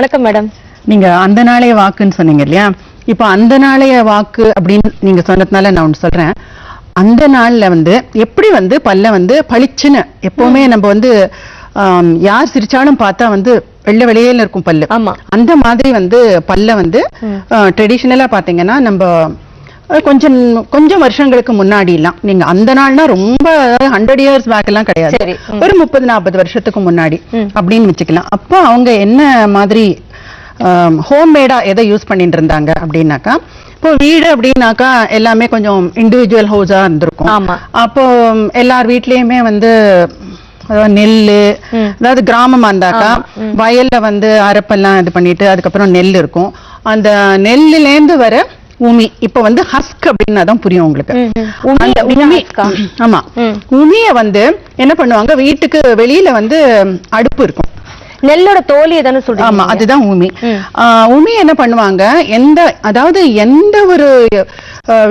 வணக்கம் மேடம். நீங்க அந்த நாளைய வாக்குன்னு சொன்னீங்க இல்லையா? இப்போ அந்த நாளைய வாக்கு அப்படின்னு நீங்க சொன்னதுனால நான் ஒன்று சொல்றேன். அந்த நாள்ல வந்து எப்படி வந்து பல்ல வந்து பளிச்சுன்னு எப்பவுமே நம்ம வந்து யார் சிரிச்சாலும் பார்த்தா வந்து வெள்ளை வெளியேல இருக்கும் பல்லு. ஆமா. அந்த மாதிரி வந்து பல்ல வந்து ட்ரெடிஷ்னலா பாத்தீங்கன்னா நம்ம கொஞ்சம் கொஞ்சம் வருஷங்களுக்கு முன்னாடி எல்லாம் நீங்க அந்த நாள்னா ரொம்ப ஹண்ட்ரட் இயர்ஸ் பேக் எல்லாம் கிடையாது. ஒரு முப்பது நாற்பது வருஷத்துக்கு முன்னாடி. அப்படின்னு வச்சுக்கலாம் அப்போ அவங்க என்ன மாதிரி ஹோம்மேடா எதை யூஸ் பண்ணிட்டு இருந்தாங்க அப்படின்னாக்கா இப்போ வீடு அப்படின்னாக்கா எல்லாமே கொஞ்சம் இண்டிவிஜுவல் ஹவுஸா இருந்திருக்கும். அப்போ எல்லார் வீட்லயுமே வந்து ம். அதாவது கிராமமா இருந்தாக்கா. வயல்ல வந்து அரப்பெல்லாம் இது பண்ணிட்டு அதுக்கப்புறம் நெல் இருக்கும் அந்த நெல்லுலேருந்து வர உமி. இப்ப வந்து ஹஸ்க் அப்படின்னு தான் புரியும் உங்களுக்கு. அந்த உமி? ஆமா. உமிய வந்து என்ன பண்ணுவாங்க? வீட்டுக்கு வெளியில வந்து அடுப்பு இருக்கும். நெல்லோட தோலியை தானே ஆமா சொல்றீங்க அதுதான் உமி. உமி என்ன பண்ணுவாங்க? எந்த அதாவது எந்த ஒரு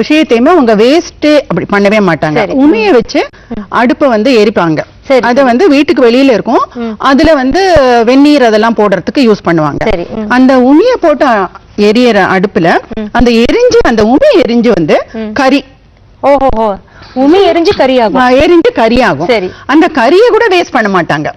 விஷயத்தையுமே அவங்க வேஸ்ட் அப்படி பண்ணவே மாட்டாங்க. உமிய வச்சு அடுப்பை வந்து எரிப்பாங்க. அது வந்து வீட்டுக்கு வெளியில இருக்கும். அதுல வந்து வெந்நீர் அதெல்லாம் போடுறதுக்கு யூஸ் பண்ணுவாங்க. அந்த உமிய போட்டு எரியற அடுப்புல அந்த எரிஞ்சு அந்த உமி எரிஞ்சு வந்து. கறி. ஓஹோ உமி எரிஞ்சு கறியாகும். ஆ, எரிஞ்சு கறியாகும். சரி. அந்த கறியை கூட வேஸ்ட் பண்ண மாட்டாங்க.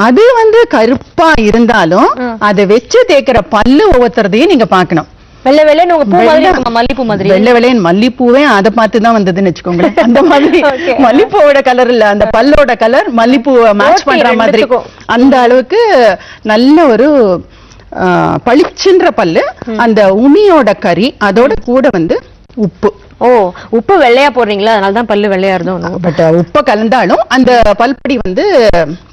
அது வந்து கருப்பா இருந்தாலும். அதை வச்சு தேய்க்கிற பல்லு ஒவ்வொருத்தரதையும் நீங்க பார்க்கணும். வெள்ளை வெள்ளைன்னு பூ மாதிரி மல்லிப்பூ மாதிரி. வெள்ளை மல்லிப்பூவே அதை பார்த்து தான் வந்ததுன்னு வச்சுக்கோங்களேன். அந்த மாதிரி. மல்லிப்பூவோட கலர் இல்ல. அந்த பல்லோட கலர் மல்லிப்பூவை மேட்ச் பண்ற மாதிரி. அந்த அளவுக்கு நல்ல ஒரு பளிச்சுன்ற பல்லு அந்த உமியோட கறி அதோட கூட வந்து உப்பு. ஓ உப்பு வெள்ளையா போடுறீங்களா? அதனால தான் பல்லு வெள்ளையா இருந்தோம் பட் உப்பை கலந்தாலும் அந்த பல்படி வந்து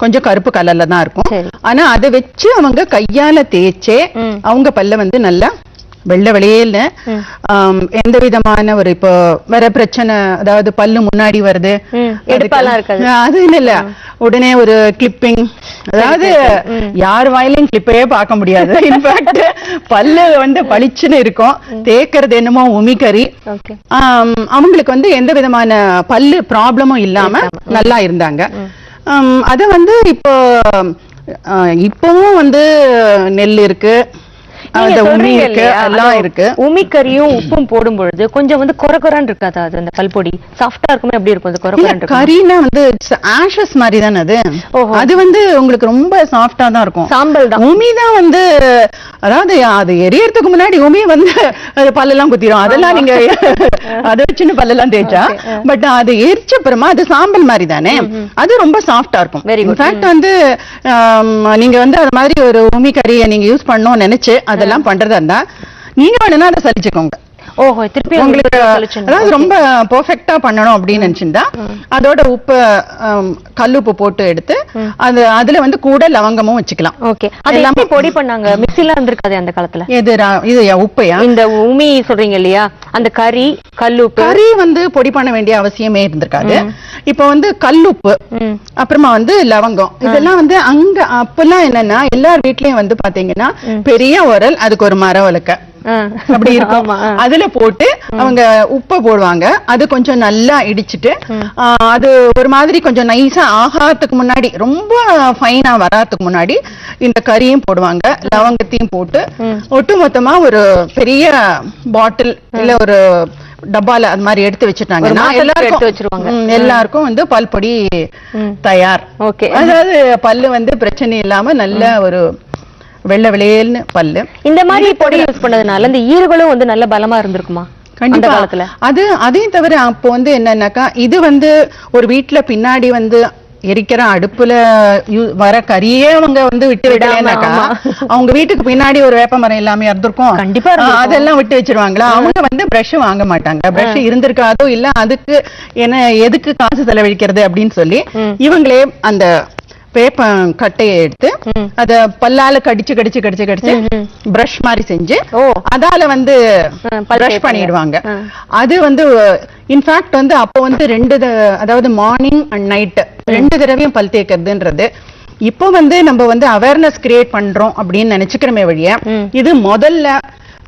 கொஞ்சம் கருப்பு கலர்ல தான் இருக்கும். ஆனா அதை வச்சு அவங்க கையால தேய்ச்சே. அவங்க பல்ல வந்து நல்லா வெள்ளை வெளியேல ம். ஆம், எந்த விதமான ஒரு இப்போ வேற பிரச்சனை அதாவது பல்லு முன்னாடி வருது. அது இல்ல. உடனே ஒரு கிளிப்பிங் அதாவது. யார் வாயிலையும் கிளிப்பே பார்க்க முடியாது. இன்ஃபேக்ட் பல்லு வந்து பளிச்சுன்னு இருக்கும். தேய்க்கிறது என்னமோ உமிக்கறி. அவங்களுக்கு வந்து எந்த விதமான பல்லு ப்ராப்ளமும் இல்லாம நல்லா இருந்தாங்க. அத வந்து இப்போ இப்பவும் வந்து நெல் இருக்கு. உமி உமிக்கறியும் உப்பும் போடும் பொழுது கொஞ்சம் வந்து கொர கொரான்னு இருக்காதா அது அந்த பல்பொடி சாஃப்டா இருக்குமே எப்படி இருக்கும்? அது கொர இல்ல, கொரான்னு இருக்கும். கறினா வந்து ஆஷஸ் மாதிரி தானே அது. அது வந்து உங்களுக்கு ரொம்ப சாஃப்டா தான் இருக்கும். சாம்பல் தான். உமி தான் வந்து அதாவது அது எரியறதுக்கு முன்னாடி உமி வந்து பல்லெல்லாம் குத்திரும். அதெல்லாம் நீங்க அதை வச்சுன்னு பல்லெல்லாம் தேய்ச்சா. பட் அது எரிச்ச அப்புறமா அது சாம்பல் மாதிரி தானே அது ரொம்ப சாஃப்டா இருக்கும். Very good. இன்ஃபேக்ட் வந்து நீங்க வந்து அது மாதிரி ஒரு உமி கறியை நீங்க யூஸ் பண்ணணும்னு நினைச்சு அதெல்லாம் பண்றதா இருந்தா நீங்க வேணும்னா அதை சலிச்சுக்கோங்க. ஓஹோ திருப்பி உங்களுக்கு. அதாவது. ரொம்ப பெர்ஃபெக்ட்டா பண்ணணும் அப்படின்னு நினைச்சிருந்தா அதோட உப்பு கல்லுப்பு போட்டு எடுத்து அது அதுல வந்து கூட லவங்கமும் வச்சுக்கலாம். ஓகே. அது எல்லாமே- பொடி பண்ணாங்க? மிக்ஸில இருந்திருக்காது அந்த காலத்துல? எது இது உப்பையா? இந்த உமி சொல்றீங்க இல்லையா? அந்த கறி கல்லுப்பு கறி வந்து பொடி பண்ண வேண்டிய அவசியமே இருந்திருக்காது. இப்போ வந்து கல்லுப்பு. அப்புறமா வந்து லவங்கம். இதெல்லாம் வந்து அங்க அப்பெல்லாம் என்னன்னா எல்லார் வீட்லயும் வந்து பாத்தீங்கன்னா பெரிய உரல் அதுக்கு ஒரு மர உலக்க ஆ. அப்படி இருக்கும். அதுல போட்டு அவங்க உப்பை போடுவாங்க. அது கொஞ்சம் நல்லா இடிச்சிட்டு அது ஒரு மாதிரி கொஞ்சம் நைஸா ஆகாததுக்கு முன்னாடி ரொம்ப ஃபைனா வராதுக்கு முன்னாடி இந்த கறியும் போடுவாங்க. லவங்கத்தையும் போட்டு ஒட்டு மொத்தமா ஒரு பெரிய பாட்டில் இல்ல ஒரு டப்பால அது மாதிரி எடுத்து மாசத்துக்கு எல்லாருக்கும் எல்லாருக்கும் வந்து பல்பொடி ம். தயார். ஓகே. அதாவது பல்லு வந்து பிரச்சனை இல்லாம நல்ல ஒரு வெள்ளை வெளியேல்னு பல்லு. இந்த மாதிரி பொடி யூஸ் பண்ணதுனால இந்த ஈறுகளும் வந்து நல்ல பலமா இருந்திருக்குமா? கண்டிப்பா. காலத்துல? அது அதையும் தவிர அப்போ வந்து என்னன்னாக்கா இது வந்து ஒரு வீட்ல பின்னாடி வந்து எரிக்கிற அடுப்புல வர கறியே அவங்க வந்து விட்டு ஆமா. அவங்க வீட்டுக்கு பின்னாடி ஒரு வேப்ப மரம் எல்லாமே இருந்திருக்கும். கண்டிப்பா. அதெல்லாம் விட்டு வச்சிருவாங்க அவங்க வந்து பிரஷ் வாங்க மாட்டாங்க. பிரஷ் இருந்திருக்காதோ இல்ல அதுக்கு என்ன எதுக்கு காசு செலவழிக்கிறது அப்படின்னு சொல்லி. இவங்களே அந்த வேப்ப கட்டையை எடுத்து. அத பல்லால கடிச்சு கடிச்சு கடிச்சு கடிச்சு. பிரஷ் மாதிரி செஞ்சு அதால வந்து பிரஷ். பண்ணிடுவாங்க. அது வந்து இன்ஃபேக்ட் வந்து அப்போ வந்து ரெண்டு அதாவது மார்னிங் அண்ட் நைட் ரெண்டு தடவையும் பல் தேய்க்கிறதுன்றது இப்போ வந்து நம்ம வந்து அவேர்னஸ் கிரியேட் பண்றோம் அப்படின்னு நினைச்சுக்கிறோமே வழிய. இது முதல்ல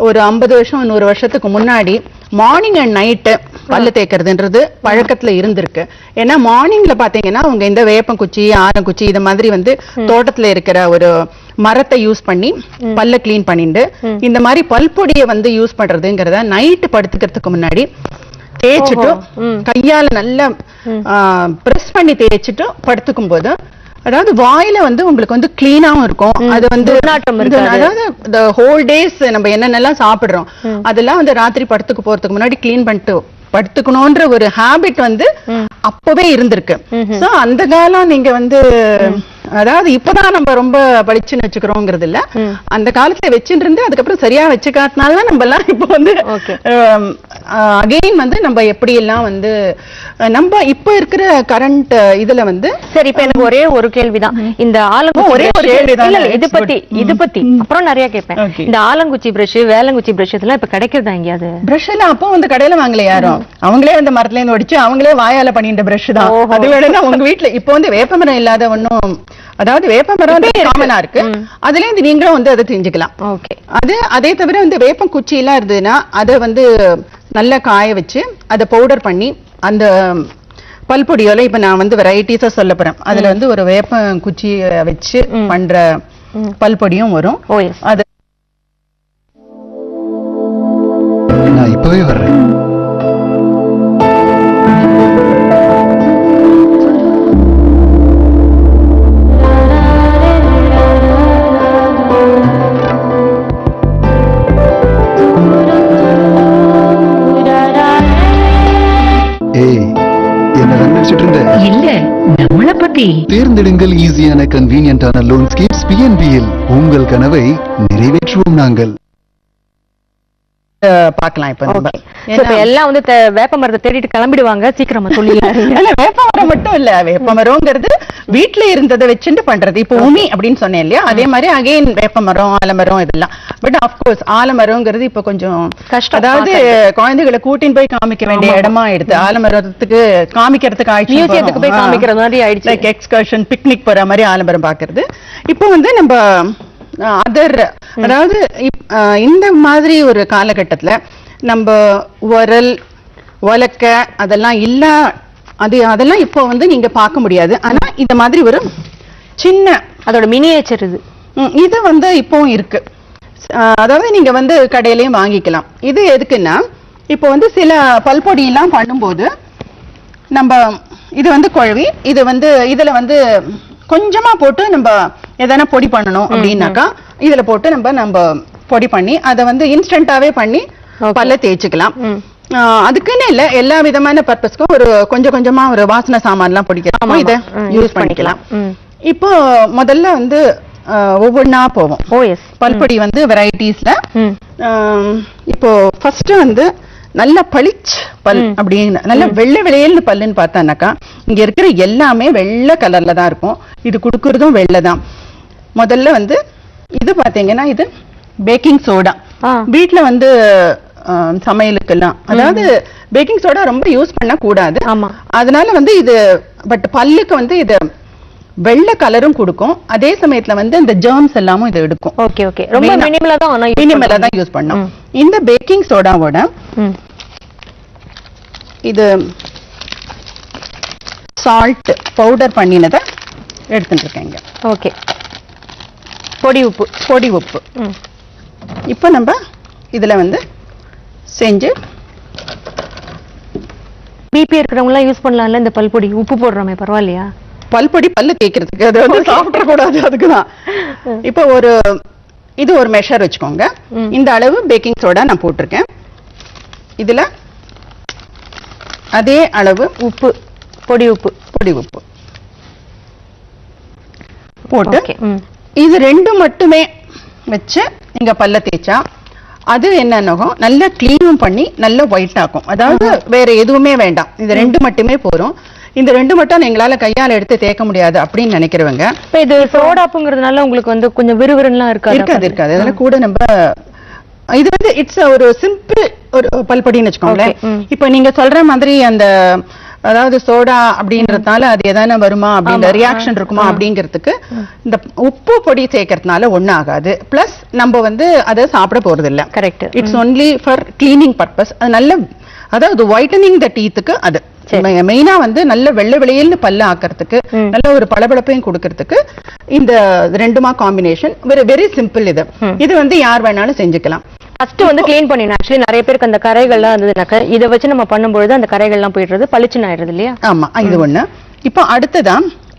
ஒரு ஐம்பது வருஷம் நூறு வருஷத்துக்கு முன்னாடி மார்னிங் அண்ட் நைட்டு பல்லு தேய்க்கிறதுன்றது பழக்கத்துல இருந்திருக்கு. ஏன்னா மார்னிங்ல பாத்தீங்கன்னா உங்க இந்த வேப்பங்குச்சி ஆரங்குச்சி இது மாதிரி வந்து தோட்டத்துல இருக்கிற ஒரு மரத்தை யூஸ் பண்ணி பல்ல க்ளீன் பண்ணிட்டு இந்த மாதிரி பல்பொடியை வந்து யூஸ் பண்றதுங்கிறத நைட்டு படுத்துக்கிறதுக்கு முன்னாடி தேய்ச்சிட்டு. கையால நல்லா பிரஸ் பண்ணி தேய்ச்சிட்டு படுத்துக்கும் போது அதாவது வாயில வந்து உங்களுக்கு வந்து கிளீனாவும் இருக்கும். அது வந்து. அதாவது the whole டேஸ் நம்ம என்னென்னலாம் சாப்பிடுறோம் அதெல்லாம் வந்து ராத்திரி படுத்துக்கு போறதுக்கு முன்னாடி க்ளீன் பண்ணிட்டு படுத்துக்கணும்ன்ற ஒரு ஹாபிட் வந்து அப்பவே இருந்திருக்கு. சோ அந்த காலம் நீங்க வந்து அதாவது இப்பதான் நம்ம ரொம்ப பளிச்சுன்னு வச்சுக்கிறோங்கிறது இல்ல அந்த காலத்துல வச்சுட்டு இருந்து அதுக்கப்புறம் சரியா வச்சுக்காட்டினால நம்ம எல்லாம் இப்போ வந்து. அகைன் வந்து நம்ம எப்படி எல்லாம் வந்து நம்ம இப்ப இருக்கிற கரண்ட் இதுல வந்து சரி இப்ப எனக்கு ஒரே ஒரு கேள்விதான். இந்த ஆலங்குச்சி ஒரே ஒரு கேள்விதானா? இது பத்தி. இது பத்தி. அப்புறம் நிறைய கேட்பேன். இந்த ஆலங்குச்சி பிரஷ் வேலங்குச்சி பிரஷ் இதெல்லாம் இப்ப கிடைக்கிறதா எங்கேயாவது? பிரஷ் எல்லாம் அப்போ வந்து கடையில வாங்கல யாரும்? அவங்களே அந்த மரத்துல இருந்து ஒடிச்சு அவங்களே வாயால பண்ணிட்ட பிரஷ் தான். அது வேணும்னா உங்க வீட்ல இப்போ வந்து வேப்பமரம் இல்லாத ஒண்ணும் அதாவது வேப்பமரம் காமனா இருக்கு. அதுல இருந்து நீங்களும் வந்து அதை தெரிஞ்சுக்கலாம். ஓகே. அது அதே தவிர வந்து வேப்பம் குச்சி எல்லாம் இருந்ததுன்னா அதை வந்து நல்லா காய வச்சு அதை பவுடர் பண்ணி அந்த பல்பொடியோல இப்ப நான் வந்து வெரைட்டிஸா சொல்ல போறேன். அதுல வந்து ஒரு வேப்பம் குச்சி வச்சு பண்ற பல்பொடியும் வரும். அது நான் இப்பவே வர்றேன். தேர்ந்தெடுங்கள் ஈஸியான கன்வீனியன்டான லோன் ஸ்கீம்ஸ் பிஎன்பியில் உங்கள் கனவை நிறைவேற்றுவோம் நாங்கள். பார்க்கலாம் இப்ப நம்ம. ஓகே இப்ப எல்லாம் வந்து வேப்ப மரத்தை தேடிட்டு கிளம்பிடுவாங்க. சீக்கிரமா சொல்லிடலாம் இல்ல வேப்பமரம் மட்டும் இல்ல. வேப்பமரம்ங்கிறது வீட்ல இருந்ததை வச்சுட்டு பண்றது. இப்போ உமி அப்படின்னு சொன்னேன் இல்லையா? அதே மாதிரி அகைன் வேப்பமரம் ஆலமரம் இதெல்லாம். பட் கோர்ஸ் ஆலமரம்ங்கிறது இப்ப கொஞ்சம் கஷ்டம் அதாவது குழந்தைகளை கூட்டின்னு போய் காமிக்க வேண்டிய இடமா ஆயிடுது ஆலமரத்துக்கு காமிக்கிறதுக்கு ஆயிடுச்சு மியூசியத்துக்கு போய் காமிக்கிற மாதிரி ஆயிடுச்சு. லைக் எக்ஸ்கர்ஷன் பிக்னிக் போற மாதிரி ஆலமரம் பாக்குறது இப்போ வந்து நம்ம அதர். அதாவது இந்த மாதிரி ஒரு காலகட்டத்துல நம்ம உரல் உலக்க அதெல்லாம் இல்ல அது அதெல்லாம் இப்போ வந்து நீங்க பார்க்க முடியாது. ஆனா இந்த மாதிரி ஒரு சின்ன அதோட மினியேச்சர் இது. இது வந்து இப்போவும் இருக்கு. அதாவது நீங்க வந்து கடையிலயும் வாங்கிக்கலாம். இது எதுக்குன்னா இப்போ வந்து சில பல்பொடி எல்லாம் பண்ணும்போது நம்ம இது வந்து குழவி இது வந்து இதுல வந்து கொஞ்சமா போட்டு நம்ம எதனா பொடி பண்ணணும் அப்படின்னாக்கா இதுல போட்டு நம்ம நம்ம பொடி பண்ணி அதை வந்து இன்ஸ்டன்டாவே பண்ணி. பல்ல தேய்ச்சிக்கலாம். அதுக்குன்னு இல்ல எல்லா விதமான பர்பஸ்க்கும் ஒரு கொஞ்சம் கொஞ்சமா ஒரு வாசனை சாமான்லாம் பொடிக்கிறோம் இதை யூஸ் பண்ணிக்கலாம். இப்போ முதல்ல வந்து ஒவ்வொன்னா போவோம். பல்பொடி வந்து வெரைட்டிஸ்ல இப்போ ஃபர்ஸ்ட் வந்து நல்ல பளிச் பல் அப்படின்னு நல்ல வெள்ளை வெளியல்னு பல்லுன்னு பார்த்தானாக்கா இங்க இருக்கிற எல்லாமே வெள்ளை கலர்ல தான் இருக்கும். இது குடுக்கறதும் வெள்ளை தான். முதல்ல வந்து இது பாத்தீங்கன்னா இது பேக்கிங் சோடா ஆ. வீட்ல வந்து சமையலுக்கெல்லாம். அதாவது பேக்கிங் சோடா ரொம்ப யூஸ் பண்ண கூடாது. ஆமா. அதனால வந்து இது பட் பல்லுக்கு வந்து இது வெள்ளை கலரும் கொடுக்கும். அதே சமயத்துல வந்து இந்த ஜெர்ம்ஸ் எல்லாமும் இது எடுக்கும். Okay okay. ரொம்ப மினிமலா தான் மினிமலா. தான் யூஸ் பண்ணோம். இந்த பேக்கிங் சோடாவோட இது சால்ட் பவுடர் பண்ணினதை எடுத்துட்டு இருக்கேங்க ஓகே. பொடி உப்பு பொடி உப்பு. ம். இப்போ நம்ம இதுல வந்து செஞ்சு பிபி இருக்கிறவங்க எல்லாம் யூஸ் பண்ணலாம்ல இந்த பல்பொடி. உப்பு போடுறோமே பரவாயில்லையா? பல்பொடி பல்லு தேய்க்கிறதுக்கு. அது வந்து சாப்பிட கூடாது அதுக்குதான். இப்போ ஒரு இது ஒரு மெஷர் வச்சுக்கோங்க. இந்த அளவு பேக்கிங் சோடா நான் போட்டிருக்கேன். இதுல அதே அளவு உப்பு பொடி உப்பு பொடி உப்பு. போட்டு இது ரெண்டு மட்டுமே வச்சு நீங்க பல்ல தேய்ச்சா அது என்னன்னாகும் நல்லா க்ளீனும் பண்ணி நல்ல ஒயிட் ஆக்கும் அதாவது வேற எதுவுமே வேண்டாம். இது ரெண்டு மட்டுமே போதும். இந்த ரெண்டு மட்டும் எங்களால கையால எடுத்து தேய்க்க முடியாது அப்படின்னு நினைக்கிறவங்க இப்ப இது சோடாப்புங்கிறதுனால உங்களுக்கு வந்து கொஞ்சம் விறுவிறுலாம் இருக்காது? இருக்காது இருக்காது. அதெல்லாம் கூட நம்ம இது வந்து இட்ஸ் ஒரு சிம்பிள் ஒரு பல்படின்னு வச்சுக்கோங்களேன். இப்ப நீங்க சொல்ற மாதிரி அந்த அதாவது சோடா அப்படின்றதுனால அது எதான வருமா அப்படின்ற ரியாக்ஷன் இருக்குமா அப்படிங்கிறதுக்கு இந்த உப்பு பொடி சேர்க்கறதுனால ஒண்ணும் ஆகாது பிளஸ் நம்ம வந்து அதை சாப்பிட போறது இல்ல correct it's only for cleaning purpose அது நல்ல அதாவது ஒயிட்டனிங் த டீத்துக்கு அது. மெயினா வந்து நல்ல வெள்ளை வெளியல்னு பல்ல ஆக்கிறதுக்கு நல்ல ஒரு பளபளப்பையும் கொடுக்கறதுக்கு இந்த ரெண்டுமா காம்பினேஷன் வெரி வெரி சிம்பிள் இது. இது வந்து யார் வேணாலும் செஞ்சுக்கலாம். ஃபர்ஸ்ட் வந்து க்ளீன் பண்ணிடணும். ஆக்சுவலி நிறைய பேருக்கு அந்த கரைகள்லாம் இருந்ததுனாக்க இதை வச்சு நம்ம பண்ணும்பொழுது அந்த கரைகள்லாம் போயிடுறது பளிச்சுன்னு ஆயிடுறது இல்லையா? ஆமா இது ஒண்ணு. இப்போ அடுத்ததா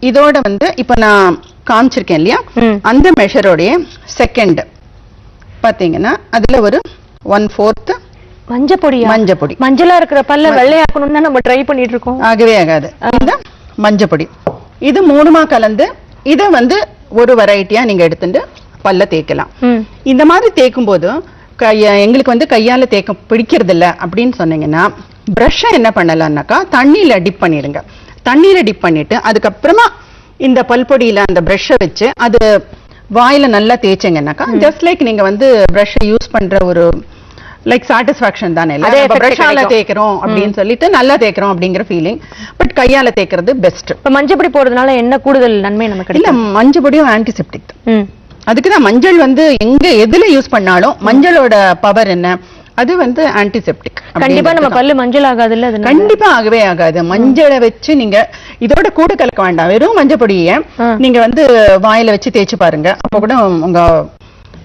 இதோட வந்து இப்போ நான் காமிச்சிருக்கேன் இல்லையா. அந்த மெஷரோடைய செகண்ட் பாத்தீங்கன்னா அதுல ஒரு ஒன் ஃபோர்த் மஞ்சப்பொடியா? மஞ்சப்பொடி. மஞ்சளா இருக்கிற பல்ல வெள்ளையாக்கணும்னு தான் நம்ம ட்ரை பண்ணிட்டு இருக்கோம். ஆகவே ஆகாது. மஞ்சப்பொடி. இது மூணுமா கலந்து இத வந்து ஒரு வெரைட்டியா நீங்க எடுத்துட்டு பல்ல தேய்க்கலாம். இந்த மாதிரி தேய்க்கும் போது எங்களுக்கு வந்து கையால தேய்க்க பிடிக்கிறது இல்ல அப்படின்னு சொன்னீங்கன்னா பிரஷ்ஷை என்ன பண்ணலாம்னாக்கா தண்ணியில டிப் பண்ணிடுங்க. தண்ணியில டிப் பண்ணிட்டு அதுக்கப்புறமா இந்த பல்பொடியில அந்த பிரஷ்ஷை வச்சு அது வாயில நல்லா தேய்ச்சீங்கன்னாக்கா ஜஸ்ட் லைக் நீங்க வந்து பிரஷ்ஷை யூஸ் பண்ற ஒரு லைக் சாட்டிஸ்பாக்சன் தானே இல்ல கிடைக்கும். தேய்க்கிறோம் அப்படின்னு சொல்லிட்டு நல்லா தேய்க்கிறோம் அப்படிங்கிற ஃபீலிங் பட் கையால தேய்க்கிறது பெஸ்ட் இப்ப மஞ்சப்பொடி போடுறதுனால என்ன கூடுதல் நன்மை நமக்கு இல்ல மஞ்சப்பொடியும் ஆன்டிசெப்டிக் ம் அதுக்குதான் மஞ்சள் வந்து எங்க எதுல யூஸ் பண்ணாலும் மஞ்சளோட பவர் என்ன? அது வந்து ஆன்டிசெப்டிக் கண்டிப்பா நம்ம பல்லு மஞ்சள் ஆகாதுல்ல அது கண்டிப்பா ஆகவே ஆகாது. மஞ்சளை வச்சு நீங்க இதோட கூட கலக்க வேண்டாம். வெறும் மஞ்சள் பொடியை. நீங்க வந்து வாயில வச்சு தேய்ச்சு பாருங்க. அப்ப கூட உங்க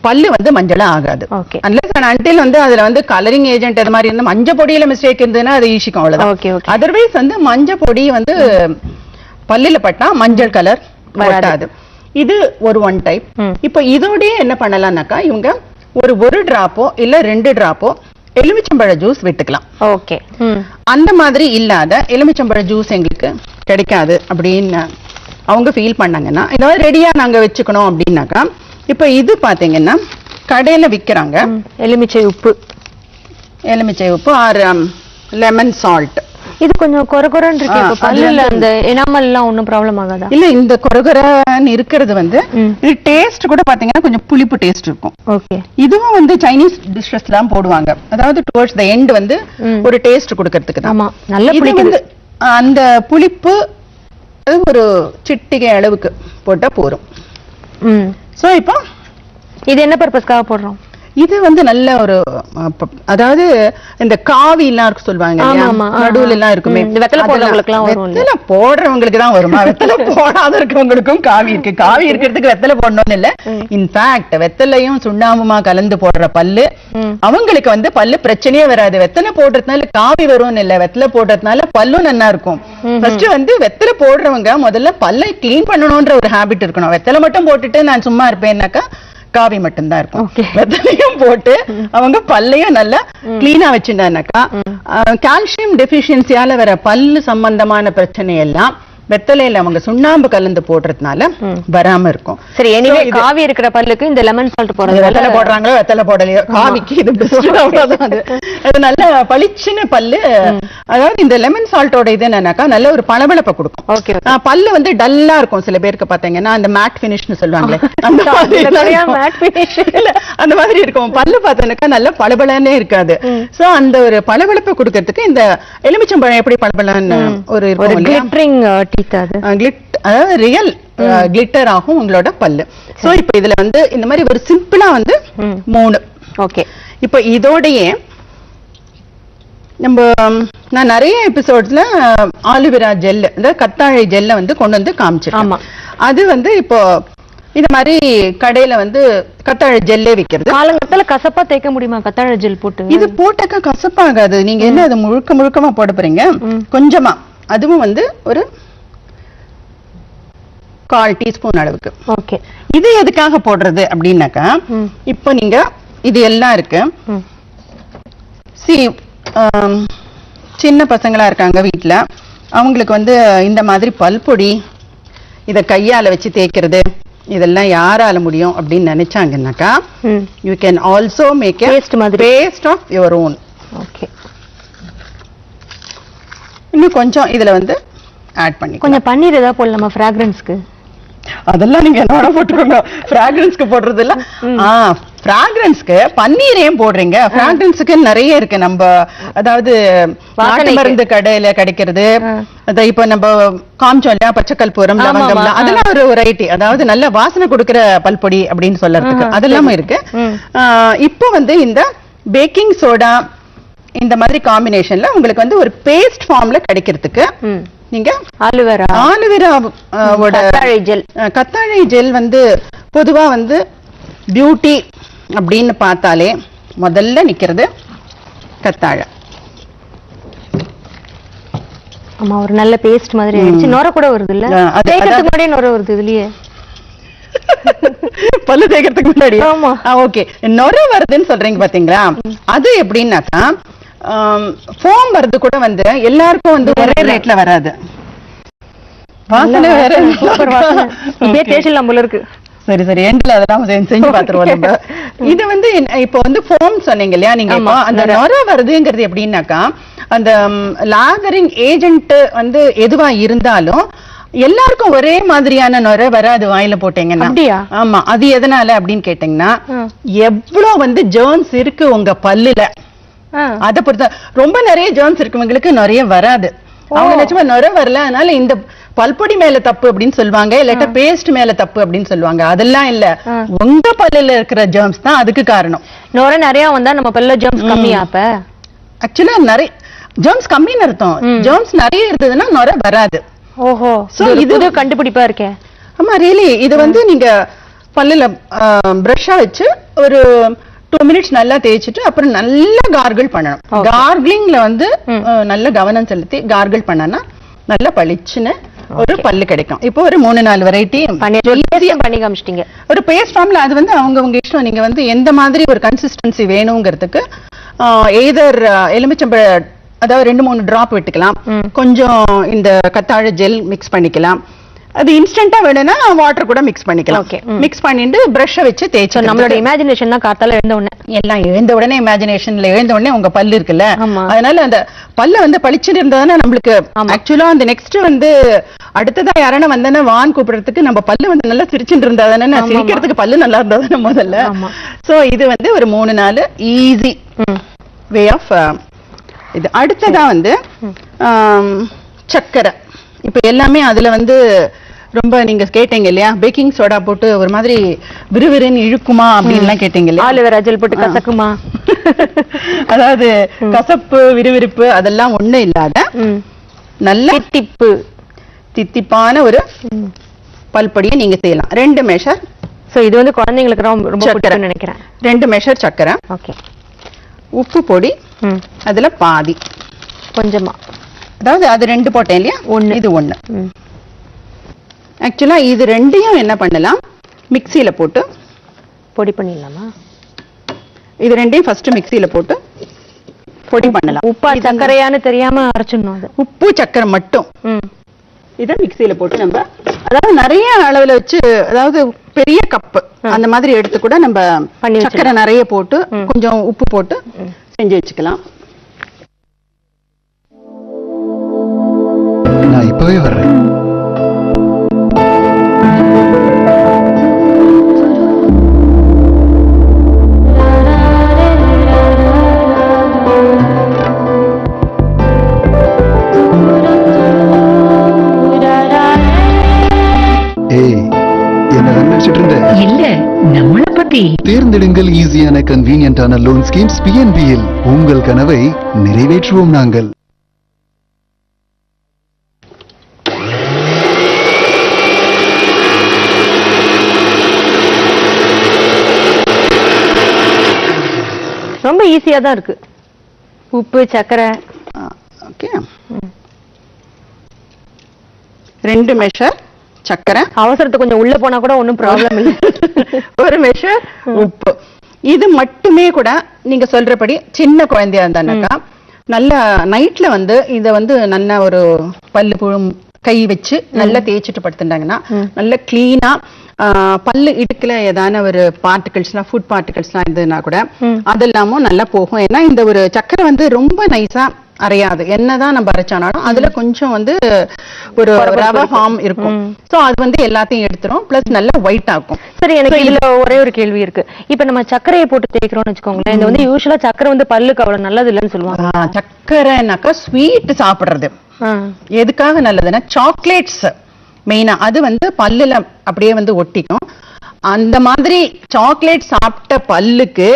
பல்லு வந்து மஞ்சளா ஆகாது. அன்லஸ் அன்டில் வந்து அதுல வந்து கலரிங் ஏஜென்ட் அது மாதிரி இருந்தா மஞ்சள் பொடியில மிஸ்டேக் இருந்ததுன்னா அது ஈஷிக்கும் அவ்வளவுதான். அதர்வைஸ் வந்து மஞ்சள் பொடி வந்து பல்லுல பட்டா மஞ்சள் கலர் வராது. இது ஒரு ஒன் டைப். இப்போ இதோடயே என்ன பண்ணலாம்னாக்கா இவங்க ஒரு ஒரு டிராப்போ இல்ல ரெண்டு டிராப்போ எலுமிச்சம்பழ ஜூஸ் விட்டுக்கலாம் ஓகே. அந்த மாதிரி இல்லாத எலுமிச்சம்பழ ஜூஸ் எங்களுக்கு கிடைக்காது அப்படின்னு அவங்க ஃபீல் பண்ணாங்கன்னா ஏதாவது ரெடியா நாங்க வச்சுக்கணும் அப்படின்னாக்கா இப்போ இது பாத்தீங்கன்னா கடையில விக்கிறாங்க. எலுமிச்சை உப்பு. எலுமிச்சை உப்பு ஆர் லெமன் சால்ட் இது கொஞ்சம் கொர கொரன்னு இருக்கு இப்ப பல்லுல அந்த எனாமல் எல்லாம் ஒண்ணும் ப்ராப்ளம் ஆகாதா? இல்ல இந்த கொரகொரன்னு இருக்கிறது வந்து. இது டேஸ்ட் கூட பாத்தீங்கன்னா கொஞ்சம் புளிப்பு டேஸ்ட் இருக்கும். ஓகே. இதுவும் வந்து சைனீஸ் டிஷ்ஷஸ் எல்லாம் போடுவாங்க. அதாவது டுவர்ட்ஸ் த எண்ட் வந்து. ஒரு டேஸ்ட் கொடுக்கறதுக்கு தான். ஆமா நல்ல வந்து அந்த புளிப்பு அது ஒரு சிட்டிகை அளவுக்கு போட்டா போரும் சோ இப்போ இது என்ன பர்பஸ்க்காக போடுறோம்? இது வந்து நல்ல ஒரு அதாவது இந்த காவி எல்லாம் இருக்கு சொல்லுவாங்க நடுவுல. எல்லாம் இருக்குமே. வெத்தலை? வெத்தலை போடுறவங்களுக்கு தான் வருமா? வெத்தலை போடாத இருக்கவங்களுக்கும் காவி இருக்கு. காவி இருக்கிறதுக்கு வெத்தலை போடணும்னு இல்ல. இன்ஃபேக்ட் வெத்தலையும் சுண்ணாம்புமா கலந்து போடுற பல்லு. அவங்களுக்கு வந்து பல்லு பிரச்சனையே வராது. வெத்தலை போடுறதுனால காவி வரும்னு இல்ல. வெத்தலை போடுறதுனால பல்லும் நல்லா இருக்கும். ஃபர்ஸ்ட் வந்து வெத்தலை போடுறவங்க முதல்ல பல்லை க்ளீன் பண்ணணும்ன்ற ஒரு ஹாபிட் இருக்கணும். வெத்தலை மட்டும் போட்டுட்டு நான் சும்மா இருப்பேன்னாக்கா காவி மட்டும்தான் இருக்கும். வெத்தலையும் போட்டு அவங்க பல்லையும் நல்லா கிளீனா வச்சிருந்தானாக்கா கால்சியம் டெபிஷியன்சியால வர பல்லு சம்பந்தமான பிரச்சனை எல்லாம் வெத்தலையில அவங்க சுண்ணாம்பு கலந்து போடுறதுனால வராம இருக்கும். சரி எனிவே காவி இருக்கிற பல்லுக்கு இந்த லெமன் சால்ட் அது வெத்தலை போடுறாங்களோ வெத்தலை போடலையோ காவிக்கு இது அது. நல்ல பளிச்சுன்னு பல்லு. அதாவது இந்த லெமன் சால்ட்டோட இது என்னன்னாக்கா நல்ல ஒரு பளபளப்பை கொடுக்கும். பல்லு வந்து டல்லா இருக்கும். சில பேருக்கு பாத்தீங்கன்னா அந்த மேட் பினிஷ்னு சொல்லுவாங்களே. அந்த அந்த மாதிரி இருக்கும். பல்லு பார்த்தோன்னாக்கா நல்ல பளபளன்னே இருக்காது. சோ அந்த ஒரு பளபளப்பை கொடுக்கறதுக்கு இந்த எலுமிச்சம்பழம் எப்படி பளபளன்னு ஒரு அதாவது ரியல் கிளிட்டர் ஆகும் உங்களோட பல்லு. சோ இப்போ இதுல வந்து இந்த மாதிரி ஒரு சிம்பிளா வந்து. மூணு. ஓகே. இப்போ இதோடயே நம்ம நான் நிறைய எபிசோட்ஸ்ல ஆலுவிரா ஜெல் அதாவது கத்தாழை ஜெல்ல வந்து கொண்டு வந்து காமிச்சிருக்கேன். அது வந்து இப்போ இந்த மாதிரி கடையில வந்து கத்தாழை ஜெல்லே விக்கிறது. காலங்கத்துல கசப்பா தேய்க்க முடியுமா? கத்தாழை ஜெல் போட்டு? இது போட்டாக்கா கசப்பாகாது. நீங்க என்ன அது முழுக்க முழுக்கமா போட போறீங்க? கொஞ்சமா. அதுவும் வந்து ஒரு கால் டீஸ்பூன் அளவுக்கு. ஓகே. இது எதுக்காக போடுறது அப்படின்னாக்கா. இப்போ நீங்க இது எல்லாம் இருக்கு. சி சின்ன பசங்களா இருக்காங்க வீட்ல. அவங்களுக்கு வந்து இந்த மாதிரி பல்பொடி இத கையால வச்சு தேய்க்கிறது இதெல்லாம் யாரால முடியும் அப்படின்னு நினைச்சாங்கன்னாக்கா you can also make Paste மாதிரி. Paste of your own okay. இன்னும் கொஞ்சம் இதுல வந்து ஆட் பண்ணி கொஞ்சம் பன்னீர் ஏதாவது போடலாமா ஃப்ராக்ரன்ஸ்க்கு அதெல்லாம் நீங்க என்னோட போட்டுக்கோங்க. ஃப்ராக்ரன்ஸ்க்கு போடுறது இல்ல. ஃப்ராக்ரன்ஸ்க்கு பன்னீர் ஏன் போடுறீங்க? ஃப்ராக்ரன்ஸ்க்கு நிறைய இருக்கு. நம்ம அதாவது நாட்டு. மருந்து கடையில கிடைக்கிறது. இப்ப நம்ம காமிச்சோம் இல்லையா பச்சை கற்பூரம் ஆமா, லவங்கம். அதெல்லாம் ஒரு வெரைட்டி அதாவது நல்ல வாசனை கொடுக்கிற பல்பொடி அப்படின்னு சொல்லறதுக்கு அதெல்லாம் இருக்கு. இப்போ வந்து இந்த பேக்கிங் சோடா இந்த மாதிரி காம்பினேஷன்ல உங்களுக்கு வந்து ஒரு பேஸ்ட் ஃபார்ம்ல கிடைக்கிறதுக்கு நீங்க? ஆலுவேரா. ஆலுவேரா ஓட கத்தாழை ஜெல். கத்தாழை ஜெல் வந்து பொதுவா வந்து பியூட்டி அப்படின்னு பார்த்தாலே முதல்ல நிக்கிறது கத்தாழை. ஆமா ஒரு நல்ல பேஸ்ட் மாதிரி ஆயிடுச்சு. நுர கூட வருது இல்ல? தேய்க்கிறதுக்கு அதான். முன்னாடியே நுர வருது இதுலயே. பல்லு தேய்க்கிறதுக்கு முன்னாடி ஆமா. ஓகே. நொர வருதுன்னு சொல்றீங்க பாத்தீங்களா? அது எப்படின்னாக்கா ஃபோம் வருது கூட வந்து எல்லாருக்கும் வந்து ஒரே ரேட்ல வராது. வாசனை வேற சூப்பர் வாசனை. இப்படியே தேய்ச்சிடலாம் போல இருக்கு. சரி சரி எண்ட்ல அதெல்லாம் செஞ்சு- பாத்துருவோம் நம்ம. இது வந்து இப்போ வந்து ஃபோம் சொன்னீங்க இல்லையா நீங்க அந்த நொர வருதுங்கிறது எப்படின்னாக்கா அந்த லாகரிங் ஏஜென்ட் வந்து எதுவா இருந்தாலும் எல்லாருக்கும் ஒரே மாதிரியான நொர வராது வாயில போட்டீங்கன்னா. அப்படியா? ஆமா அது எதனால அப்படின்னு கேட்டீங்கன்னா. எவ்வளவு வந்து ஜேர்ம்ஸ் இருக்கு உங்க பல்லுல. அத பொறுத்த ரொம்ப நிறைய ஜேர்ம்ஸ் இருக்கவங்களுக்கு நிறைய வராது. அவங்க நிச்சயமா நுர வரல அதனால இந்த பல்பொடி மேல தப்பு அப்படின்னு சொல்லுவாங்க இல்லாட்டா பேஸ்ட் மேல தப்பு அப்படின்னு சொல்லுவாங்க. அதெல்லாம் இல்ல. உங்க பல்லுல இருக்கிற ஜேர்ம்ஸ் தான் அதுக்கு காரணம். நுர நிறைய வந்தா நம்ம பல்ல ஜம்ஸ் கம்மியா அப்ப? ஆக்சுவலா நிறைய ஜேர்ம்ஸ் கம்மின்னு அர்த்தம். ஜேர்ம்ஸ் நிறைய இருந்ததுன்னா நுர வராது. ஓஹோ. So, இது கண்டுபிடிப்பா இருக்கே. ஆமா ரியலி இது வந்து நீங்க பல்லுல பிரஷ்ஷா வச்சு ஒரு டூ மினிட்ஸ் நல்லா தேய்ச்சிட்டு அப்புறம் நல்லா கார்கிள் பண்ணணும். கார்கிளிங்ல வந்து நல்ல கவனம் செலுத்தி கார்கிள் பண்ணனா நல்லா பளிச்சுன்னு ஒரு பல்லு கிடைக்கும். இப்போ ஒரு மூணு நாலு வெரைட்டி பண்ணி பண்ணி காமிச்சிட்டீங்க. ஒரு பேஸ்ட் ஃபார்ம்ல அது வந்து அவங்க உங்க இஷ்டம். நீங்க வந்து எந்த மாதிரி ஒரு கன்சிஸ்டன்சி வேணுங்கிறதுக்கு எய்தர் எலுமிச்சம்பழ அதாவது ரெண்டு மூணு டிராப் விட்டுக்கலாம். கொஞ்சம் இந்த கத்தாழை ஜெல் மிக்ஸ் பண்ணிக்கலாம். அது இன்ஸ்டன்டா வேணும்னா வாட்டர் கூட மிக்ஸ் பண்ணிக்கலாம். Okay. மிக்ஸ் பண்ணிட்டு பிரஷ்ஷை வச்சு தேய்ச்சி நம்மளோட இமேஜினேஷன் தான் காத்தால எழுந்த உடனே. எல்லாம் எழுந்த உடனே இமேஜினேஷன்ல எழுந்த உடனே உங்க பல்லு இருக்குல்ல. அதனால அந்த பல்ல வந்து பளிச்சுட்டு இருந்ததுன்னா நம்மளுக்கு ஆக்சுவலா அந்த நெக்ஸ்ட் வந்து அடுத்ததா யாரான வந்தனா வான் கூப்பிடுறதுக்கு நம்ம பல்லு வந்து நல்லா சிரிச்சுட்டு இருந்தா தானே சிரிக்கிறதுக்கு பல்லு நல்லா இருந்தா தானே முதல்ல. சோ இது வந்து ஒரு மூணு நாலு ஈஸி. வே ஆஃப் இது. அடுத்ததா வந்து ஆம், சர்க்கரை இப்ப எல்லாமே அதுல வந்து ரொம்ப நீங்க கேட்டீங்க இல்லையா? பேக்கிங் சோடா போட்டு ஒரு மாதிரி விறுவிறுன்னு இழுக்குமா அப்படின்லாம் கேட்டீங்க இல்லையா? ஆலுவேரா ஜெல் போட்டு கசக்குமா? அதாவது கசப்பு விறுவிறுப்பு அதெல்லாம் ஒண்ணு இல்லாத. நல்ல தித்திப்பு. தித்திப்பான ஒரு பல்பொடியை நீங்க செய்யலாம். ரெண்டு மெஷர் சோ இது வந்து குழந்தைங்களுக்கு ரொம்ப ரொம்ப நினைக்கிறேன். ரெண்டு மெஷர் சர்க்கரை. ஓகே. உப்பு பொடி. அதுல பாதி. கொஞ்சமா. அதாவது அது ரெண்டு போட்டேன் இல்லையா? ஒண்ணு. இது ஒண்ணு. ம் ஆக்சுவலா இது ரெண்டையும் என்ன பண்ணலாம்? மிக்ஸியில போட்டு பொடி பண்ணிடலாமா? இது ரெண்டையும் ஃபர்ஸ்ட் மிக்ஸியில போட்டு பொடி பண்ணலாம். உப்பா சர்க்கரையான்னு தெரியாம அரைச்சிடணும் அது. உப்பு சக்கரை மட்டும். இதை மிக்ஸியில போட்டு நம்ம அதாவது நிறைய அளவுல வச்சு அதாவது பெரிய கப்பு அந்த மாதிரி எடுத்து கூட நம்ம பண்ணி சக்கரை நிறைய போட்டு கொஞ்சம் உப்பு போட்டு செஞ்சு வச்சுக்கலாம். நான் இப்பவே வர்றேன். பத்தி தேர்ந்தெடுங்கள் ஈஸியான கன்வீனியன்டான லோன் ஸ்கீம்ஸ் பிஎன்பியில் உங்கள் கனவை நிறைவேற்றுவோம் நாங்கள். ரொம்ப ஈஸியா தான் இருக்கு. உப்பு சர்க்கரை ஓகே ரெண்டு மெஷர் சக்கரை. அவசரத்துக்கு கொஞ்சம் உள்ள போனா கூட ஒண்ணும் ப்ராப்ளம் இல்ல. ஒரு மெஷர் உப்பு. இது மட்டுமே கூட நீங்க சொல்றபடி சின்ன குழந்தையா இருந்தானாக்கா நல்ல நைட்ல வந்து இத வந்து நல்ல ஒரு பல்லு புழும் கை வச்சு நல்லா தேய்ச்சிட்டு படுத்துட்டாங்கன்னா நல்ல கிளீனா பல்லு இடுக்குல ஏதான ஒரு பார்ட்டிகல்ஸ்லாம் ஃபுட் பார்ட்டிகல்ஸ்லாம் இருந்ததுன்னா கூட அதெல்லாமும் நல்லா போகும். ஏன்னா இந்த ஒரு சக்கரை வந்து ரொம்ப நைஸா அரையாது என்னதான் நம்ம அரைச்சானாலும் அதுல கொஞ்சம் வந்து ஒரு ரவ ஃபார்ம் இருக்கும். சோ அது வந்து எல்லாத்தையும் எடுத்துரும். பிளஸ் நல்லா ஒயிட் ஆக்கும். சரி எனக்கு இதுல ஒரே ஒரு கேள்வி இருக்கு. இப்ப நம்ம சர்க்கரையை போட்டு தேய்க்கிறோம்னு வச்சுக்கோங்களேன். இது வந்து யூஸ்வலா சர்க்கரை வந்து பல்லுக்கு அவ்வளவு நல்லது இல்லைன்னு சொல்லுவாங்க. ஆ, சர்க்கரைனாக்கா ஸ்வீட் சாப்பிடுறது. எதுக்காக நல்லதுன்னா சாக்லேட்ஸ் மெயினா அது வந்து பல்லுல அப்படியே வந்து ஒட்டிக்கும். அந்த மாதிரி சாக்லேட் சாப்பிட்ட பல்லுக்கு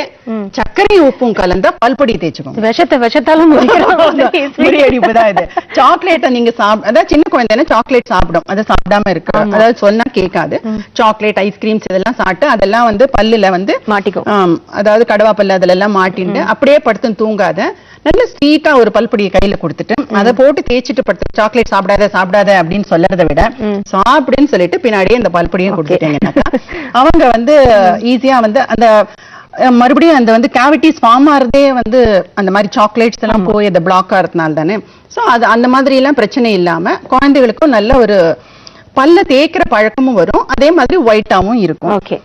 சர்க்கரை உப்பும் கலந்த பல்பொடி தேய்ச்சுக்கோங்க விஷத்தை விஷத்தாலும் முறியடிப்பு தான் இது. சாக்லேட்டை நீங்க சாப் அதாவது சின்ன குழந்தைன்னா சாக்லேட் சாப்பிடும். அதை சாப்பிடாம இருக்கு? அதாவது சொன்னா கேட்காது. சாக்லேட் ஐஸ்கிரீம்ஸ் இதெல்லாம் சாப்பிட்டு அதெல்லாம் வந்து பல்லுல வந்து மாட்டிக்கும். அதாவது கடவா பல்லு அதுல எல்லாம் மாட்டிண்டு அப்படியே படுத்து தூங்காத. நல்ல ஸ்வீட்டா ஒரு பல்பொடியை கையில கொடுத்துட்டு அதை போட்டு தேய்ச்சிட்டு படுத்து சாக்லேட் சாப்பிடாத சாப்பிடாத அப்படின்னு சொல்றதை விட சாப்பிடுன்னு சொல்லிட்டு பின்னாடியே இந்த பல்பொடியும் கொடுத்துட்டீங்கன்னாக்கா அவங்க வந்து ஈஸியா வந்து அந்த மறுபடியும் அந்த வந்து கேவிட்டிஸ் ஃபார்ம் ஆறதே வந்து அந்த மாதிரி சாக்லேட்ஸ் எல்லாம் போய் அதை பிளாக் ஆகிறதுனால தானே. சோ அது அந்த மாதிரி எல்லாம் பிரச்சனை இல்லாம குழந்தைகளுக்கும் நல்ல ஒரு பல்ல தேய்க்கிற பழக்கமும் வரும். அதே மாதிரி ஒயிட்டாவும் இருக்கும். ஓகே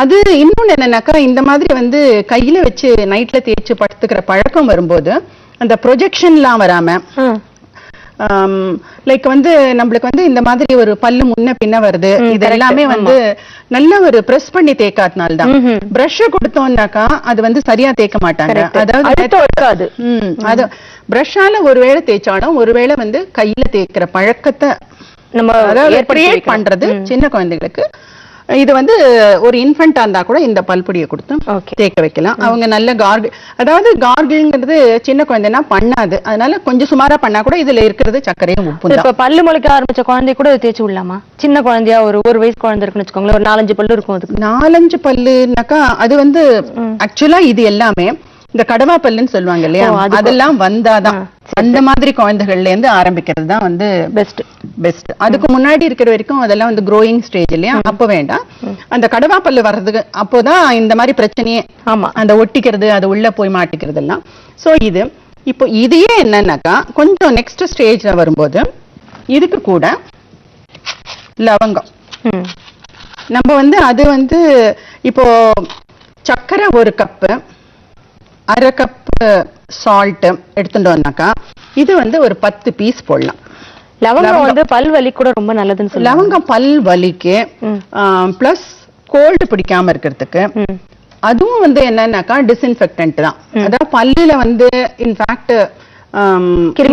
அது இன்னொன்னு என்னன்னாக்கா இந்த மாதிரி வந்து கையில வச்சு நைட்ல தேய்ச்சு படுத்துக்கிற பழக்கம் வரும்போது அந்த ப்ரொஜெக்ஷன்லாம் வராம லைக் வந்து நம்மளுக்கு வந்து இந்த மாதிரி ஒரு பல்லு முன்ன பின்ன வருது. இது எல்லாமே வந்து நல்ல ஒரு பிரஸ் பண்ணி தேய்க்காதனால தான் பிரஷ் கொடுத்தோம்னாக்கா அது வந்து சரியா தேய்க்க மாட்டாங்க. அதாவது அது பிரஷால ஒருவேளை தேய்ச்சாலும் ஒருவேளை வந்து கையில தேய்க்கிற பழக்கத்தை நம்ம வைக்கணும். பண்றது சின்ன குழந்தைகளுக்கு. இது வந்து ஒரு இன்ஃபென்ட்டா இருந்தா கூட இந்த பல்பொடியை கொடுத்து. தேய்க்க வைக்கலாம். அவங்க நல்ல கார்கிள் அதாவது கார்கிள்ங்கிறது சின்ன குழந்தைனா பண்ணாது. அதனால கொஞ்சம் சுமாரா பண்ணா கூட இதுல இருக்கிறது சர்க்கரையும் உப்பு இப்ப பல்லு முளைக்க ஆரம்பிச்ச குழந்தை கூட தேய்ச்சி விடலாமா? சின்ன குழந்தையா ஒரு ஒரு வயசு குழந்தை இருக்குன்னு வச்சுக்கோங்களேன் ஒரு நாலஞ்சு பல்லு இருக்கும் அதுக்கு. நாலஞ்சு பல்லுனாக்கா அது வந்து ஆக்சுவலா இது எல்லாமே இந்த கடவா பல்லுன்னு சொல்லுவாங்க இல்லையா? அதெல்லாம் வந்தாதான். அந்த மாதிரி குழந்தைகள்ல இருந்து ஆரம்பிக்கிறது தான் வந்து பெஸ்ட் பெஸ்ட் அதுக்கு முன்னாடி இருக்கிற வரைக்கும் அதெல்லாம் வந்து க்ரோயிங் ஸ்டேஜ் இல்லையா? அப்ப வேண்டாம். அந்த கடவா பல்லு வர்றதுக்கு அப்போதான் இந்த மாதிரி பிரச்சனையே ஆமா. அந்த ஒட்டிக்கிறது அது உள்ள போய் மாட்டிக்கிறது எல்லாம் சோ இது. இப்போ இதையே என்னன்னாக்கா கொஞ்சம் நெக்ஸ்ட் ஸ்டேஜ்ல வரும்போது இதுக்கு கூட லவங்கம். ம். நம்ம வந்து அது வந்து இப்போ சர்க்கரை ஒரு கப்பு அரை கப்பு சால்ட் எடுத்துட்டோம்னாக்கா இது வந்து ஒரு பத்து பீஸ் போடலாம். லவங்கம் வந்து பல் வலி கூட ரொம்ப நல்லதுன்னு சொல்லுவாங்க. லவங்கம் பல் வலிக்கு பிளஸ் கோல்டு பிடிக்காம இருக்கிறதுக்கு. அதுவும் வந்து என்னன்னாக்கா டிஸ்இன்ஃபெக்டன்ட் தான். அதாவது பல்லுல வந்து இன்ஃபேக்ட்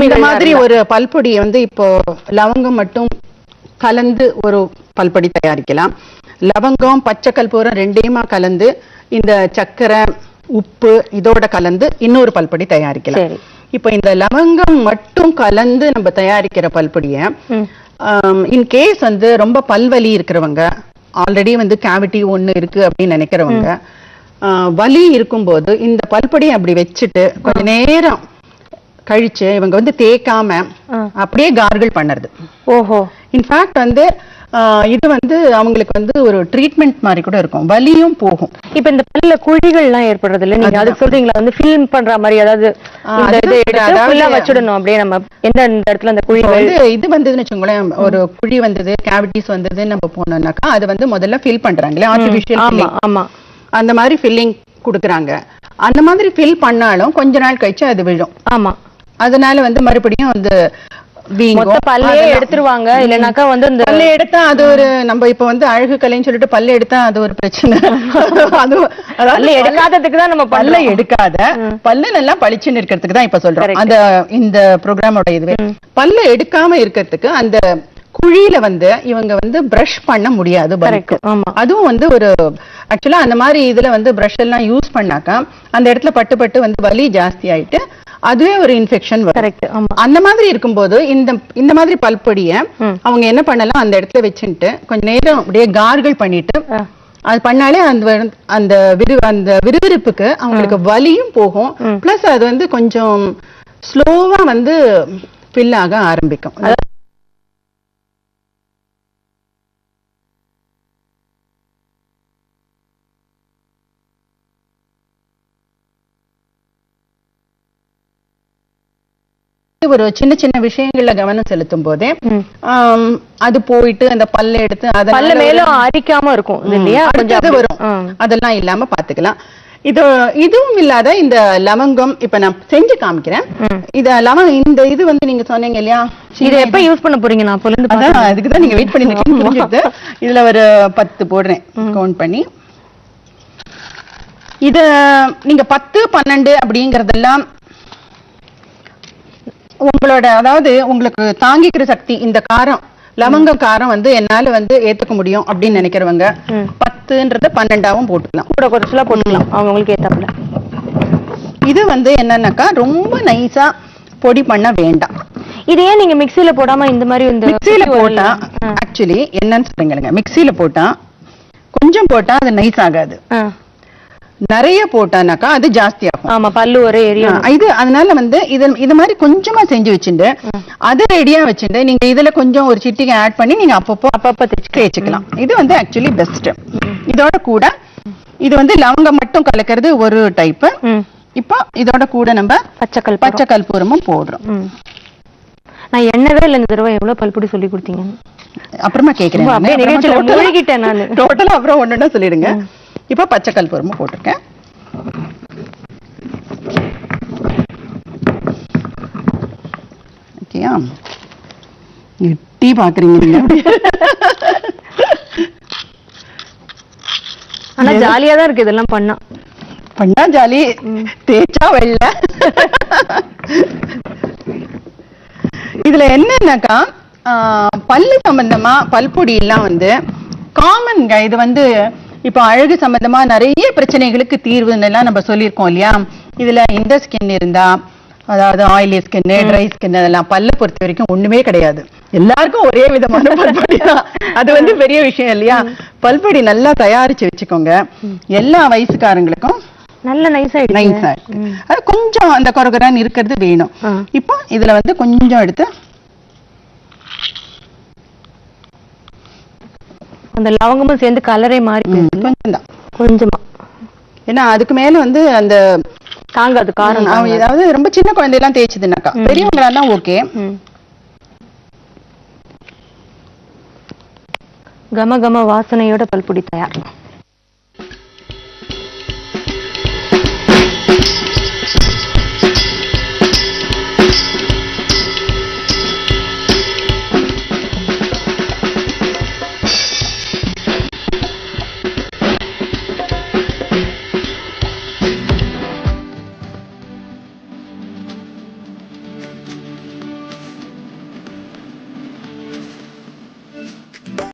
இந்த மாதிரி ஒரு பல்பொடி வந்து இப்போ லவங்கம் மட்டும் கலந்து ஒரு பல்பொடி தயாரிக்கலாம். லவங்கம் பச்சை கற்பூரம் ரெண்டையுமா கலந்து இந்த சர்க்கரை உப்பு இதோட கலந்து இன்னொரு பல்பொடி தயாரிக்கலாம். இப்போ இந்த லவங்கம் மட்டும் கலந்து நம்ம தயாரிக்கிற பல்பொடியை ம். இன் கேஸ் வந்து ரொம்ப பல்வலி இருக்கிறவங்க ஆல்ரெடி வந்து கேவிட்டி ஒண்ணு இருக்கு அப்படின்னு நினைக்கிறவங்க வலி இருக்கும்போது இந்த பல்பொடியை அப்படி வச்சுட்டு கொஞ்ச நேரம் கழிச்சு இவங்க வந்து தேய்க்காம அப்படியே கார்கிள் பண்ணுறது. ஓஹோ. இன்ஃபேக்ட் வந்து இது வந்து அவங்களுக்கு வந்து ஒரு ட்ரீட்மெண்ட் மாதிரி கூட இருக்கும். வலியும் போகும். இப்ப இந்த பல்ல குழிகள் எல்லாம் ஏற்படுறது இல்ல நீங்க அதுக்கு சொல்றீங்களா? வந்து ஃபில்ம் பண்ற மாதிரி அதாவது இந்த இதை ஃபுல்லா வச்சிடணும் அப்படியே நம்ம எந்த இடத்துல அந்த குழிகள்? வந்து இது வந்ததுன்னு வச்சுக்கோங்களேன் ஒரு குழி வந்தது கேவிட்டிஸ் வந்தது நம்ம போனோம்னாக்கா அது வந்து முதல்ல ஃபில் பண்றாங்களே ஆர்டிபிஷியல் ஆமா ஆமா. அந்த மாதிரி ஃபில்லிங் கொடுக்குறாங்க. அந்த மாதிரி ஃபில் பண்ணாலும் கொஞ்ச நாள் கழிச்சு அது விழும். ஆமா. அதனால வந்து மறுபடியும் வந்து. மொத்த பல்லையே எடுத்துருவாங்க. இல்லனாக்கா வந்து இந்த பல்ல எடுத்தா அது ஒரு நம்ம இப்ப வந்து அழகு கலைன்னு சொல்லிட்டு பல்ல எடுத்தா அது ஒரு பிரச்சனை. அது பல்ல எடுக்காததுக்கு தான் நம்ம பல்ல எடுக்காத பல்ல நல்லா பளிச்சுன்னு இருக்கிறதுக்கு தான் இப்ப சொல்றோம். அந்த இந்த ப்ரோக்ராமோட இதுவே. பல்ல எடுக்காம இருக்கிறதுக்கு அந்த குழியில வந்து இவங்க வந்து பிரஷ் பண்ண முடியாது அதுவும் வந்து ஒரு ஆக்சுவலா அந்த மாதிரி இதுல வந்து பிரஷ் எல்லாம் யூஸ் பண்ணாக்கா அந்த இடத்துல பட்டு பட்டு வந்து வலி ஜாஸ்தி ஆயிட்டு அதுவே ஒரு இன்ஃபெக்ஷன் கரெக்ட் அந்த மாதிரி இருக்கும்போது இந்த இந்த மாதிரி பல்பொடிய. அவங்க என்ன பண்ணலாம் அந்த இடத்துல வச்சுட்டு கொஞ்ச நேரம் அப்படியே கார்கிள் பண்ணிட்டு. அது பண்ணாலே அந்த அந்த விறு அந்த விறுவிறுப்புக்கு அவங்களுக்கு வலியும் போகும். பிளஸ் அது வந்து கொஞ்சம் ஸ்லோவா வந்து ஃபில் ஆக ஆரம்பிக்கும். ஒரு சின்ன சின்ன விஷயங்கள்ல கவனம் செலுத்தும் போதே அது போயிட்டு அந்த பல்ல எடுத்து அதனால பல்ல மேலும் அரிக்காம இருக்கும் இல்லையா? கொஞ்சம் வரும். அதெல்லாம் இல்லாம பாத்துக்கலாம். இது இதுவும் இல்லாத இந்த லவங்கம் இப்ப நான் செஞ்சு காமிக்கிறேன். இத லவங்க இந்த இது வந்து நீங்க சொன்னீங்க இல்லையா? இத எப்ப யூஸ் பண்ண போறீங்க? நான் அதான் அதுக்கு தான் நீங்க வெயிட் பண்ணி இதுல ஒரு பத்து போடுறேன் கவுண்ட் பண்ணி. இத நீங்க பத்து பன்னெண்டு அப்படிங்கறதெல்லாம் உங்களோட அதாவது உங்களுக்கு தாங்கிக்கிற சக்தி இந்த காரம் லவங்க காரம் வந்து என்னால வந்து ஏத்துக்க முடியும் அப்படின்னு நினைக்கிறவங்க பத்து பத்துன்றத பன்னெண்டாவும் போட்டுக்கலாம். கூட குறைச்சலா போட்டுக்கலாம். அவங்களுக்கு ஏத்தாப்புல இது வந்து என்னன்னாக்கா ரொம்ப நைஸா பொடி பண்ண வேண்டாம். இது ஏன் நீங்க மிக்ஸில போடாம இந்த மாதிரி இந்த மிக்ஸில குச்சி போட்டா. ஆக்சுவலி என்னன்னு சொல்றீங்க மிக்ஸில போட்டா கொஞ்சம் போட்டா அது நைஸ் ஆகாது. நிறைய போட்டானாக்கா அது ஜாஸ்தி ஆகும் ஆமா பல்லு ஒரே ஏரியா. இது அதனால வந்து இது இது மாதிரி கொஞ்சமா செஞ்சு வச்சுட்டு அது ரெடியா வச்சுட்டு நீங்க இதுல கொஞ்சம் ஒரு சிட்டிகை ஆட் பண்ணி நீங்க அப்பப்போ அப்பப்ப தேய்ச்சு தேய்ச்சிக்கலாம். இது வந்து ஆக்சுவலி பெஸ்ட் இதோட கூட இது வந்து லவங்கம் மட்டும் கலக்கிறது ஒரு டைப் இப்போ இதோட கூட நம்ம பச்சை பச்சை கற்பூரமும் போடுறோம். நான் எண்ணவே இல்லை இந்த தடவை எவ்வளவு பல்புடி சொல்லி கொடுத்தீங்க அப்புறமா கேக்குறேன். டோட்டலா அப்புறம் ஒண்ணுன்னா சொல்லிடுங்க. இப்போ பச்சை கற்பூரமும் போட்டிருக்கேன். ஓகேயா? டீ பாக்குறீங்க நீங்க. ஆனா ஜாலியா தான் இருக்கு இதெல்லாம் பண்ணா. பண்ணா ஜாலி. தேய்ச்சா வெள்ள. இதுல என்னன்னாக்கா? பல்லு சம்பந்தமா பல்பொடி எல்லாம் வந்து காமன்ங்க இது வந்து இப்போ அழகு சம்பந்தமா நிறைய பிரச்சனைகளுக்கு தீர்வுன்னு எல்லாம் நம்ம சொல்லியிருக்கோம் இல்லையா? இதுல இந்த ஸ்கின் இருந்தா அதாவது ஆயிலி ஸ்கின் ட்ரை ஸ்கின் அதெல்லாம் பல்ல பொறுத்த வரைக்கும் ஒண்ணுமே கிடையாது. எல்லாருக்கும் ஒரே விதமான பல்பொடி தான் அது வந்து பெரிய விஷயம் இல்லையா? பல்பொடி நல்லா தயாரிச்சு வச்சுக்கோங்க. எல்லா வயசுக்காரங்களுக்கும் நல்ல நைஸா நைஸா இருக்கு. அது கொஞ்சம் அந்த கொரகரான்னு இருக்கிறது வேணும். இப்போ இதுல வந்து கொஞ்சம் எடுத்து அந்த லவங்கமும் சேர்ந்து கலரே மாறி. கொஞ்சம் தான் கொஞ்சமா. ஏன்னா அதுக்கு மேல வந்து அந்த தாங்காது காரம் ம், அவன் ஏதாவது ரொம்ப சின்ன குழந்தையெல்லாம் தேய்ச்சதுனாக்கா பெரியவங்களா ஓகே. ம். கம கம வாசனையோட பல்புடி தயார்